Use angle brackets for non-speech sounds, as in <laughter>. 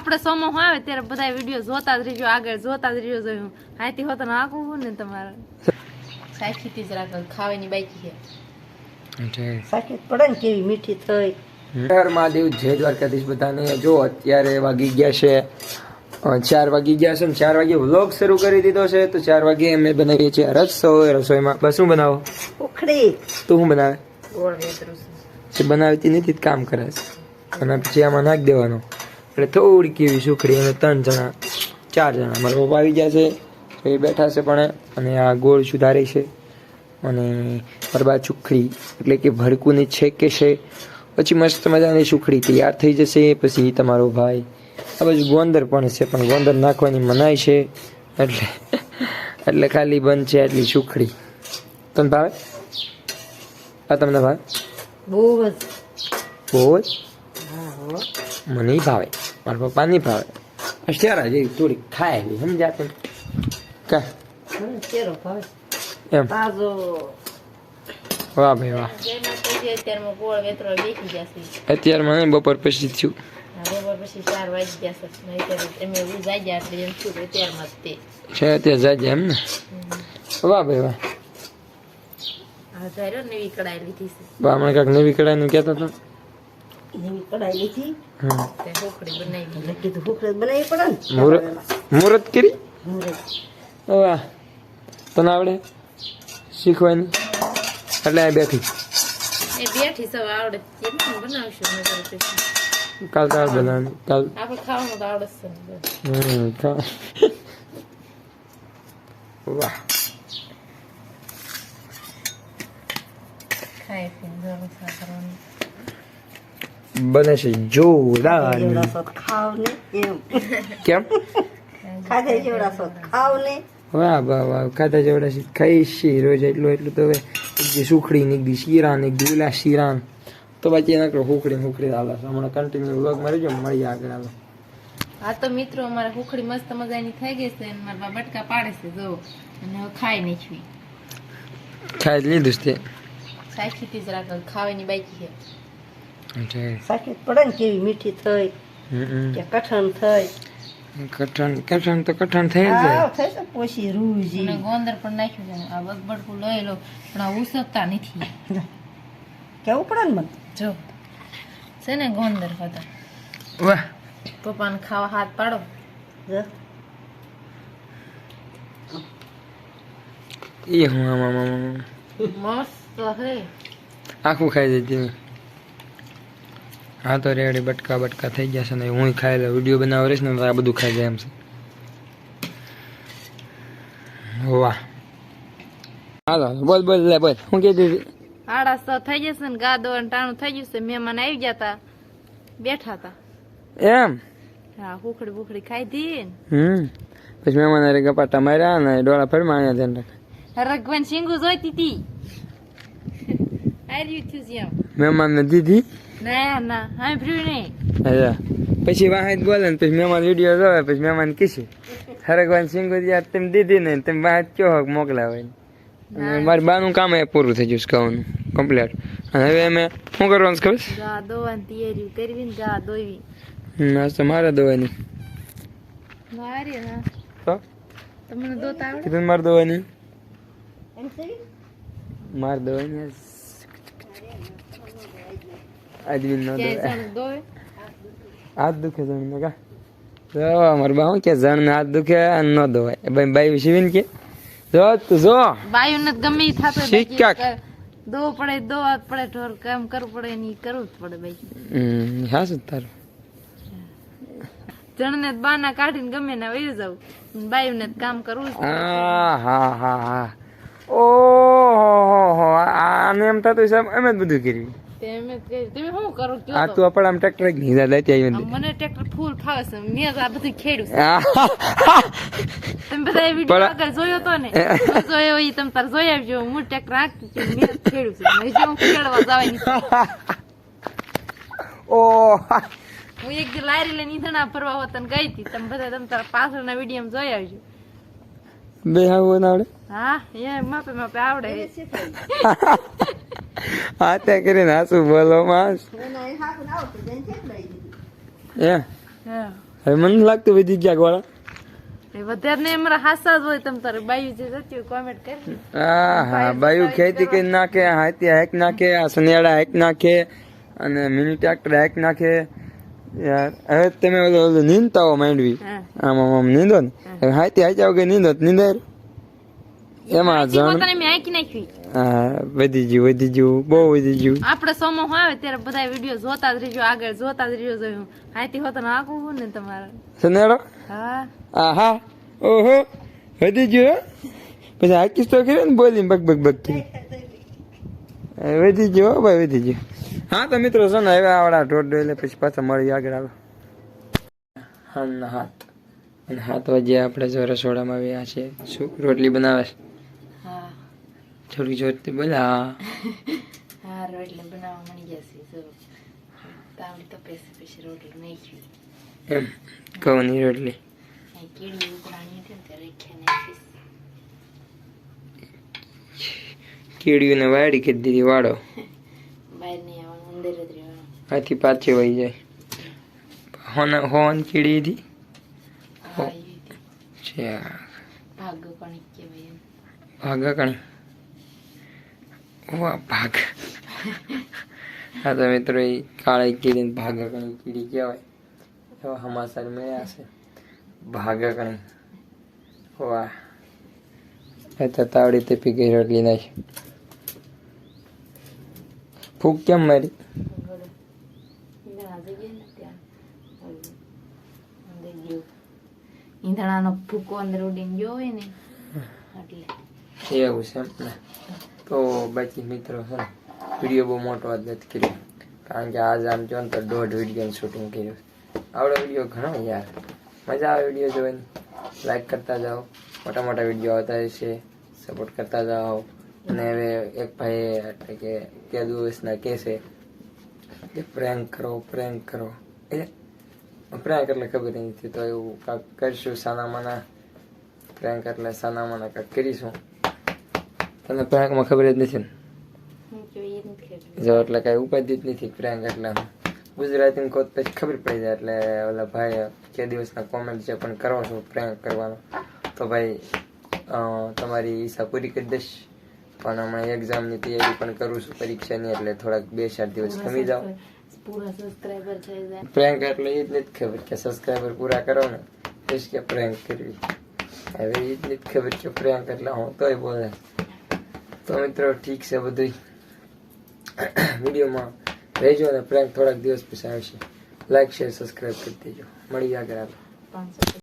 આપણે સોમો આવે ત્યારે બધા વીડિયો જોતા જ રહીજો આગળ જોતા જ રહીજો જોયું હાથી હોતો ને આખું ને તમારે. સાખી તીજ રાખો ખાવાની બાકી છે. સાકી પડે ને કેવી મીઠી થઈ. હર મહાદેવ જય દ્વારકાધીશ બધાને. જો અત્યારે વાગી ગયા છે ચાર વાગી ગયા છે ને ચાર વાગે વ્લોગ શરૂ કરી દીધો છે તો ચાર વાગે અમે બનાવીએ છીએ રસોઈ રસોઈમાં બસ શું બનાવો? ઉખડી. તું શું બનાવે? જે બનાવતી નથી જ કામ કરે છે. અને પછી આમાં નાખી દેવાનો. એટલે થોડીક એવી સુખડી અને ત્રણ જણા ચાર જણા. મારા પપ્પા આવી ગયા છે એ બેઠા છે પણ અને આ ગોળ સુધારે છે. અને મરબા ચુખડી એટલે કે ભડકુની છે કે છે. પછી મસ્ત મજાની સુખડી તૈયાર થઈ જશે. પછી તમારો ભાઈ આ બાજુ ગોંદર પણ છે પણ ગોંદર નાખવાની મનાય છે. એટલે એટલે ખાલી બંધ છે એટલી સુખડી. તમને ભાવે? આ તમને ભાવે? બહુ જ. બહુ જ? મને ભાવે. મારા પપ્પા નહીં ભાવે. અત્યારે જેવી થોડી ખાય એવી સમજાતું કા? મને ભાવે. એમ. તાજો. વાહ ભાઈ વાહ. અત્યારે મને બપોર પછી થયું. બપોર પછી ચાર વાગી જશે. નહીંતર તમે જાગ્યા એટલે એમ અત્યારમાં જ તે. છે અત્યારે જાજે એમ ને? વાહ ભાઈ વાહ. હા તો નવી કડાઈ લીધી છે. બા હમણાં કાંઈક નવી કઢાઈનું કહેતા હતા. એવી લીધી. તે બનાવી એટલે કીધું ઉખડી બનાવી પડે ને. મુહૂર્ત મુહૂર્ત કરી? મુરત. વાહ તને આવડે? શીખવાની? એટલે આ બેઠી. એ બેઠી સૌ આવડે. છે બનાવશું કાલ તાર બનાવવાની. કાલ આપણે ખાવાનું તો આવડે જ છે હમ ખા વાહ. ખાઈ પીને કરવાનું. બને છે. જોરદાર ખાવ ને એમ. કેમ? ખાધે જેવડા શોખ ખાવ ને વાહ વાહ વાહ. ખાધા જેવડા છે ખાઈશ. રોજ એટલું એટલું તો હવે એક દી સુખડી ને એક દી શીરાન એક દી ઓલા શીરાન તો બાકી એના કરો હાલે છે. હમણાં કન્ટિન્યુ વ્લોગ મારી જો મળીએ આગળ આવે. આ તો મિત્રો અમારે હુખડી મસ્ત મજાની થઈ ગઈ છે અને મારા બટકા પાડે છે જો. અને હવે ખાઈ નાખવી. ખાઈ જ લીધું છે સાખીથી જ રાખો ખાવાની બાકી છે. સાકી પડે ને કેવી મીઠી થઈ. કે કઠણ થઈ. કઠણ કઠણ તો કઠણ થઈ જાય. થઈ તો પોસી રૂજી. અને ગોંદર પણ નાખ્યું છે. આ બગબડકું લઈ લો પણ આ ઉસકતા નથી. કેવું પડે ને મને? જો છે ને ગોંદર હતા વાહ. પપ્પાને ખાવા હાથ પાડો. જો. એ હું. મસ્ત હે. આખું ખાઈ જતી હા તો રેડી બટકા બટકા થઈ ગયા છે ને હું ખાઈ લઉં. વીડિયો બનાવ રહીશ ને આ બધું ખાઈ જાય એમ છે. વાહ. હાલો બોલ બોલ લે બોલ. હું કીધું હતું? આડા સ થઈ જશે ને ગાદો અને ટાણું થઈ જશે. મહેમાન આવી ગયા તા. બેઠા તા. એમ? હા હુખડી બુખડી ખાઈ દી હમ. પછી મહેમાન અરે ગપાટા માર્યા ને ડોળા ફરમાં માર્યા ધ્યાન રાખ. રઘવન સિંગુ જોઈતી હતી આર્યું થયું છે એમ. મહેમાનને દીધી. ના ના હા ભર્યું નહીં અચ્છા પછી વાહન બોલે ને પછી મહેમાન વીડિયો જોવે પછી મહેમાન કીશું હરગવાન સિંગુ યાર તમે દીધી નહીં તમે વાહન કયો હક મોકલાવે અને મારી બાનું કામ એ પૂરું થઈ ગયું છે કહેવાનું કમ્પ્લીટ અને હવે અમે શું કરવાનું ખબર? ગા દોવાની તૈયારી કરવી ને ગા દોવી ના તો મારે દોવાની મારે ના તો? તમને દોતા આવડે? કીધું મારે દોવાની મારે દવાની બી ન જણ દોવે હાથ દુખે જણ ને કા જો બા શું કે જણ ને હાથ દુખે અને ન દવાય ભાઈ બાઈ શિવીન કે જો તું જો બાયુ ને ગમે ઈ થાતો શીખ્યા. દો પડે દોવા જ પડે ઢોર કામ કરવું પડે ને કરવું જ પડે બાઈ હમ હા શું તારું જણ બાના કાઢીને ગમે ને વહી જાવ બાઈઓને કામ કરવું હા હા હા હા ઓહો આને એમ થતું છે એમ જ બધું કર્યું. તમે શું કરો? કયો આ તું. આપણે આમ ટ્રેક્ટર એક નીચે લેતી આવી મને ટ્રેક્ટર ફૂલ ફાવે છે. મેં આ બધું ખેડ્યું તમે બધા એ વીડિયો આગળ જોયો તો ને? જોયો ઈ તમે તાર જોઈ આવજો. હું ટ્રેક્ટર રાખતી છું મેં ખેડ્યું છે. હજી હું ખેડવા જવાની. <laughs> ઓ હું. એક લારી લઈને ઈંધણા ફરવા હોત ને ગઈ હતી. તમે બધા તમે તારા પાછળના વીડિયો જોઈ આવજો. બે આવું આવડે? હા એ માપે માપે આવડે. <laughs> હા ત્યાં કરીને હાસું બોલો માસ. એ હવે મને લાગતું વધી ગયા વાળા. એ વધારે ને અમારા હાસા જ હોય તમ તારે બાયું જે જતી કોમેન્ટ કરી હા હા બાયુ ખેતી કરી નાખે હાથી હેક નાખે આ સનિયાળા હેક નાખે અને મિની ટ્રેક્ટર હાક નાખે. યાર હવે તમે ઓલું નીંદતા હો માંડવી. હા. આમ આમ આમ નીંદો ને. હવે હાથી હાચ્યા વગર નીંદો નીંદાય એમાં જણ હા વધી ગયું વધી ગયું બહુ વધી ગયું. આપણે સમો આવે ત્યારે બધા વીડિયો જોતા જ રહીજો આગળ જોતા જ રહીજો. જોયું હાથી હોતા નાખવું ને તમારે. સનેડો હા. આહા ઓહો વધી ગયું. પછી હાકીશ તો કરી ને બોલી બગ બગ બગ કરી. વધી ગયો હો ભાઈ વધી ગયો. હા તો મિત્રો છે ને હવે આવડા ઢોર એટલે પછી પાછા મળી આગળ આવે. હા હાથ અને હાથ વાજે આપણે જો રસોડામાં આવ્યા છે શું રોટલી બનાવે છે? થોડી જોતી બોલા. <laughs> હા રોટલી બનાવવા મળી જશે જો. તાવડી તો પેસે પેસે રોટલી નાખી એમ ઘઉંની રોટલી. અહીં ઉકળાણી હતી ને ત્યારે રેખ્યા નાખીશ કીડીઓને વાડી કરી દીધી વાળો <laughs> બહાર નહીં આવવાનું અંદર જ રહેવાનું. આથી પાછી વહી જાય. હોન હોન કીડી હતી? કોણ ભાગા કણી વાહ ભાગ. હા તો મિત્રો એ કાળી કીડી ભાગા કણી કીડી કહેવાય. એવા સમાચાર મળ્યા છે. ભાગા કણી વાહ તો તાવડી તે પી ગઈ રોટલી નાખી. ફૂક કેમ મારી. ઈંધણાનો ફૂકો અંદર ઉડીને ગયો હોય ને એટલે. એવું છે એમ ને. તો બાકી મિત્રો છે ને વીડિયો બહુ મોટો જ નથી કર્યો. કારણ કે આજ આમ જો ને તો દોઢ વિડીયોનું શૂટિંગ કર્યું. આવડો વીડિયો ઘણો યાર. મજા આવે વીડિયો જોવાની. લાઈક કરતા જાઓ. મોટા મોટા વીડિયો આવતા છે. સપોર્ટ કરતા જાઓ. અને હવે એક ભાઈ એટલે કે કે દિવસના કહેશે કે પ્રેન્ક કરો પ્રેન્ક કરો. એ પ્રેન્ક એટલે ખબર નથી તો એવું કાંક કરીશું સાના માના પ્રેન્ક એટલે સાના માના કાંઈક કરીશું. તને પ્રાંકમાં ખબર જ નથી ને. જો એટલે કઈ ઉપાધિ જ નથી પ્રાંક એટલે. ગુજરાતી કોત પછી ખબર પડી જાય એટલે ઓલા ભાઈ કે દિવસના કોમેન્ટ છે પણ કરો છો પ્રેન્ક કરવાનો તો ભાઈ તમારી ઈચ્છા પૂરી કરી દઈશ. પણ હમણાં એક્ઝામની તૈયારી પણ કરું છું પરીક્ષાની એટલે થોડાક બે ચાર દિવસ ખમી જાઓ. પૂરા સબસ્ક્રાઈબર થઈ જાય. પ્રેન્ક એટલે એ જ નથી ખબર કે સબસ્ક્રાઈબર પૂરા કરો ને પછી કે પ્રેન્ક કરવી. હવે એ જ નથી ખબર કે પ્રેન્ક એટલે હું તોય બોલે. તો મિત્રો, ઠીક છે બધું. વિડીયોમાં રહેજો અને પ્રેન્ક થોડાક દિવસ પછી આવશે. લાઈક શેર સબસ્ક્રાઈબ કરી દેજો. મળી આગળ. પાંચસો